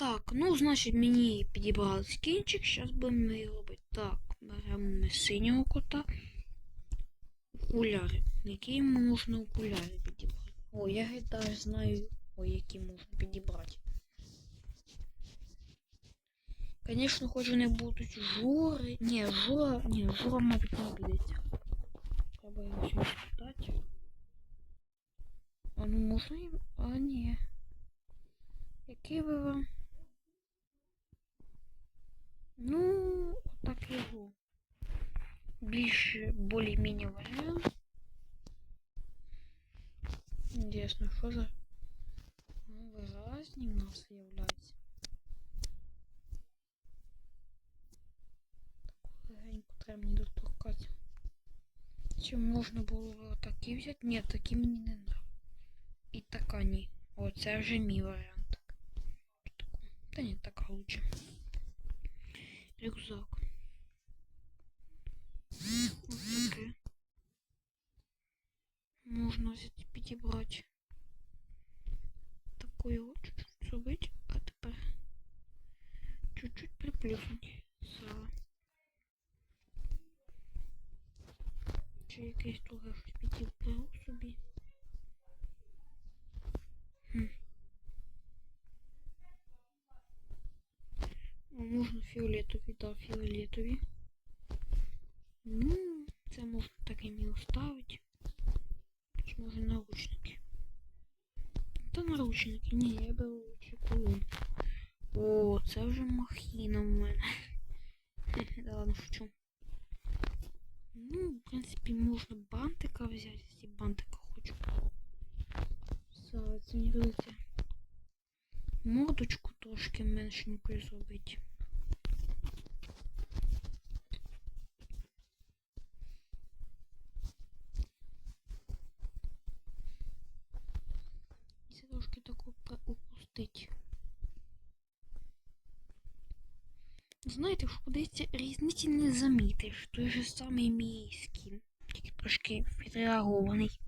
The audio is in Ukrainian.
Так, ну, значить, мені підібрали скінчик, зараз будемо його робити. Так, беремо ми синього кота. Окуляри. Які можна окуляри підібрати? О, я даже знаю, о, які можна підібрати. Звісно, хоч вони будуть жури. Ні, жура. Ні, жура, мабуть, не підеться. Треба його щось спитати. А ну можна їм. А ні. Який ви вам? Ну, отак його. Більше более-менее варіант. Інтересно, що за... Ну, виразні в нас з'являються. Таку легеньку треба мені доторкати. Чи можна було такі взяти? Ні, такі мені не треба. І така ні. О, це вже мій варіант. Таку. Та ні, така лучше. Рюкзак. Ось таке. Можна взяти підібрати. Таку його чуть-чуть зробити, а тепер чуть-чуть приплюснути сало. Чи якесь друге щось підібрав собі. Можна фіолетові, да, фіолетові. Ну, це можна таким і оставити. Чи може наручники. Та наручники, ні, я беру лучше колон. О, це вже махіна в мене. Да ладно, шучу. Ну, в принципі, можна бантика взяти, якщо бантика хочу. Це придеться мордочку трошки меншенькою зробити. Трошки таку упустить. Знаєте, що подається різниці не замітиш. Той же самий мій скін. Тільки трошки відреагований.